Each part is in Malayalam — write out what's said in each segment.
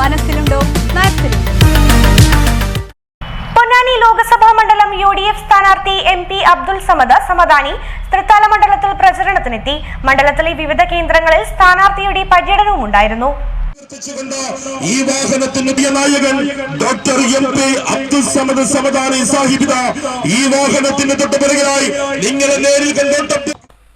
മനസ്സിലുണ്ടോ? നയത്തിലുണ്ടോ പൊന്നാനി ലോക്സഭാ മണ്ഡലം യു ഡി എഫ് സ്ഥാനാർത്ഥി എം പി അബ്ദുൾ സമദ് സമദാനി തൃത്താല മണ്ഡലത്തിൽ പ്രചരണത്തിനെത്തി. മണ്ഡലത്തിലെ വിവിധ കേന്ദ്രങ്ങളിൽ സ്ഥാനാർത്ഥിയുടെ പര്യടനവും ഉണ്ടായിരുന്നു ഈ വാഹനത്തിന്റെ നായകൻ doctor M P Abdul Samad Samadani സാഹിബിത ഈ വാഹനത്തിന്റെ തൊട്ടുപിറകിലായി നിങ്ങളെ നേരിൽ കണ്ടോട്ട.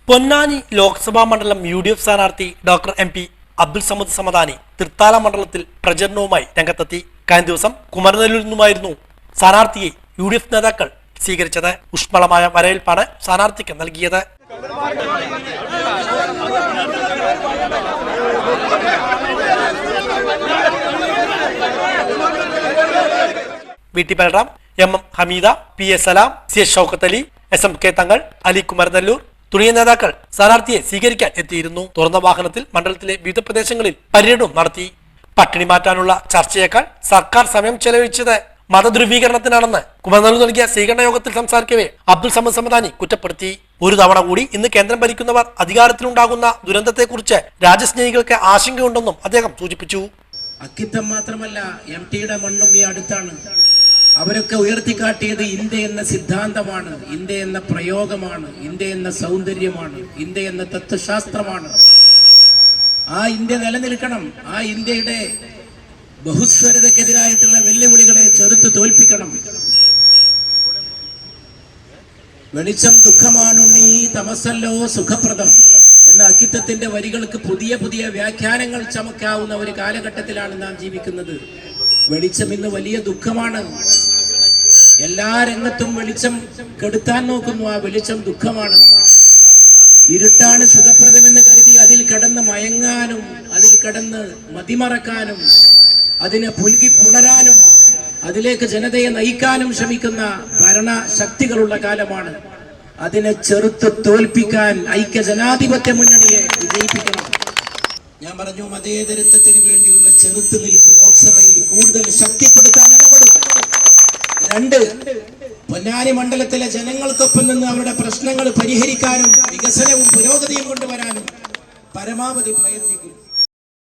പൊന്നാനി ലോക്സഭാ മണ്ഡലം യു ഡി എഫ് സ്ഥാനാർത്ഥി doctor M P Abdul Samad Samadani Thrithala മണ്ഡലത്തിൽ പ്രചരണവുമായി രംഗത്തെത്തി. കഴിഞ്ഞ ദിവസം കുമരനെല്ലൂരിൽ നിന്നുമായിരുന്നു സ്ഥാനാർത്ഥിയെ യു ഡി എഫ് നേതാക്കൾ സ്വീകരിച്ചത്. ഊഷ്മളമായ വരവേൽപ്പാണ് സ്ഥാനാർത്ഥിക്ക് നൽകിയത്. V T Balram M M Hameed P S Salam C S Shoukath Ali S M K Thangal Ali Kumaranellur തുടങ്ങിയ നേതാക്കൾ സ്ഥാനാർത്ഥിയെ സ്വീകരിക്കാൻ എത്തിയിരുന്നു. തുറന്ന വാഹനത്തിൽ മണ്ഡലത്തിലെ വിവിധ പ്രദേശങ്ങളിൽ പര്യടനവും നടത്തി. പട്ടിണി മാറ്റാനുള്ള ചർച്ചയേക്കാൾ സർക്കാർ സമയം ചെലവഴിച്ചത് മതധ്രുവീകരണത്തിനാണെന്ന് കുമരനെല്ലൂർ നൽകിയ സ്വീകരണ യോഗത്തിൽ സംസാരിക്കവേ അബ്ദുൾ സമദ് സമദാനി കുറ്റപ്പെടുത്തി. ഒരു തവണ കൂടി ഇന്ന് കേന്ദ്രം ഭരിക്കുന്നവർ അധികാരത്തിലുണ്ടാകുന്ന ദുരന്തത്തെക്കുറിച്ച് രാജ്യസ്നേഹികൾക്ക് ആശങ്കയുണ്ടെന്നും അദ്ദേഹം സൂചിപ്പിച്ചു. അക്കിത്തം മാത്രമല്ല എം ടിയുടെ മണ്ണും ഈ അടുത്താണ്. അവരൊക്കെ ഉയർത്തിക്കാട്ടിയത് ഇന്ത്യ എന്ന സിദ്ധാന്തമാണ് ഇന്ത്യ എന്ന പ്രയോഗമാണ് ഇന്ത്യ എന്ന സൗന്ദര്യമാണ് ഇന്ത്യ എന്ന തത്വശാസ്ത്രമാണ്. ആ ഇന്ത്യ നിലനിൽക്കണം ആ ഇന്ത്യയുടെ ബഹുസ്വരതക്കെതിരായിട്ടുള്ള വെല്ലുവിളികളെ ചെറുത്ത് തോൽപ്പിക്കണം. വെളിച്ചം ദുഃഖമാണുണ്ണീ തമസല്ലോ സുഖപ്രദം. എന്ന അക്കിത്തത്തിന്റെ വരികൾക്ക് പുതിയ പുതിയ വ്യാഖ്യാനങ്ങൾ ചമക്കാവുന്ന ഒരു കാലഘട്ടത്തിലാണ് നാം ജീവിക്കുന്നത്. വെളിച്ചം ഇന്ന് വലിയ ദുഃഖമാണ്. എല്ലാ രംഗത്തും വെളിച്ചം കെടുത്താൻ നോക്കുന്നു. ആ വെളിച്ചം ദുഃഖമാണ്. ഇരുട്ടാണ് സുഖപ്രദമെന്ന് കരുതി അതിൽ കിടന്ന് മയങ്ങാനും അതിൽ കിടന്ന് മതിമറക്കാനും അതിനെ പുൽകി പുണരാനും അതിലേക്ക് ജനതയെ നയിക്കാനും ശ്രമിക്കുന്ന ഭരണ ശക്തികളുള്ള കാലമാണ്. അതിനെ ചെറുത്ത് തോൽപ്പിക്കാൻ ഐക്യ ജനാധിപത്യ മുന്നണിയെ വിജയിപ്പിക്കണം. ഞാൻ പറഞ്ഞു മതേതരത്വത്തിന് വേണ്ടിയുള്ള ചെറുത്തുനിൽപ്പ് ലോക്സഭയിൽ കൂടുതൽ ശക്തിപ്പെടുത്താൻ ഇടപെടും. രണ്ട് പൊന്നാനി മണ്ഡലത്തിലെ ജനങ്ങൾക്കൊപ്പം നിന്ന് അവരുടെ പ്രശ്നങ്ങൾ പരിഹരിക്കാനും വികസനവും പുരോഗതിയും കൊണ്ടുവരാനും പരമാവധി പ്രയത്നിക്കും.